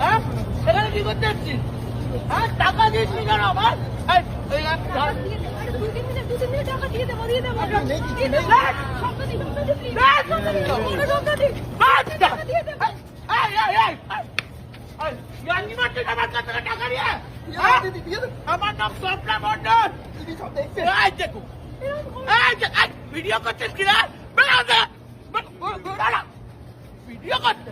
হ্যাঁ? সেখানে কি করতে এসছিস? হ্যাঁ টাকা নি কেন আমার নিয়ে? হ্যাঁ? আমার নাম স্বপ্না মন্ডল এই দেখো এই যে এই ভিডিও করছিস কিনা? ভিডিও করতে।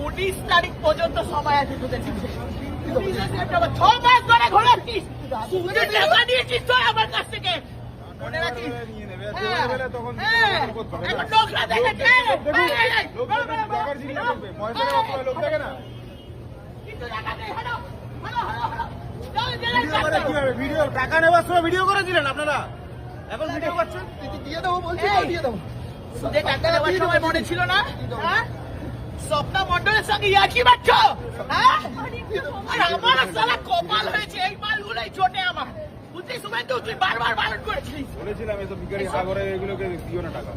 উনিশ তারিখ পর্যন্ত সময় আছে তোদের ছ মাস ধরে ঘোরাচ্ছিস আমার কাছ থেকে? মনে রাখিস? হ্যাঁ, হ্যাঁ, লোক দেখে না। ভিডিও টাকা সময় ভিডিও করেছিলেন আপনারা? এখন ভিডিও করছেন? এই, সুদে টাকা নেওয়ার সময় মনে ছিল না হ্যাঁ? স্বপ্না মন্ডলের সঙ্গে ইয়ার্কি মারছ হ্যাঁ? আর আমার সালা কপাল হয়েছে এই মালগুলোই চটে আমার। বুঝলি তো তুই বারবার বারণ করেছিস বলেছিলাম এসব ভিখারি সাগরে এগুলোকে দিও না টাকা।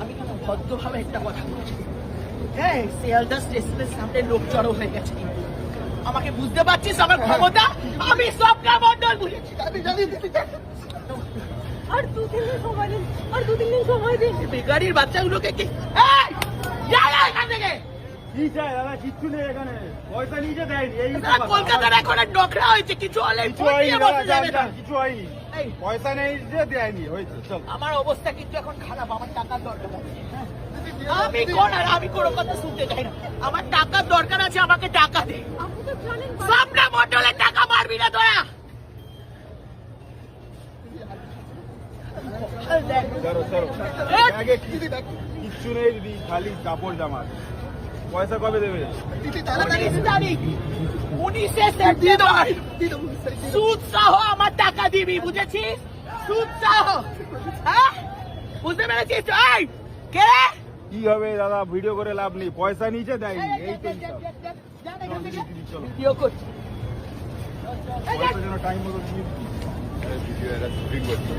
আমি কিন্তু ভদ্রভাবে একটা কথা বলছি হ্যাঁ শিয়ালদা স্টেশনের সামনে লোক জড়ো হয়ে গেছে আমাকে বুঝতে পারছিস আমার ক্ষমতা? আমি স্বপ্না মন্ডল বুঝেছি। আমি জানি আর দু তিন দিন সময় দিন আর দু তিন দিন সময় দিন। বেকারির বাচ্চাগুলোকে কি? এই যা না এখান। থেকে কলকাতার এখন আর হয়েছে কিছু হলে কিছু হয়নি। দাদা পয়সা নেই যে দেয়নি হয়েছে চল। আমার অবস্থা কিন্তু এখন খারাপ আমার টাকার দরকার আছে? আমি কোন আর আমি কোনো কথা শুনতে চাই না। আমার টাকার দরকার আছে আমাকে টাকা দে। সামনে টাকা মারবি না তোরা। কিচ্ছু নেই দিদি খালি কাপড় জামা। পয়সা কবে দেবে? উনিশ তারিখ উনিশে সেপ্টেম্বর সুদ সহ আমার টাকা দিবি বুঝেছিস সুদ সহ হ্যাঁ বুঝতে পেরেছিস এই কে রে? কি হবে দাদা ভিডিও করে লাভ নেই পয়সা নিচে দেয়নি এই তো হিসাব। চলো ভিডিও করছি এই দেখ, পয়সা যেন টাইম মতো দিয়ে দিই। আরে ভিডিও এটা শুটিং করছি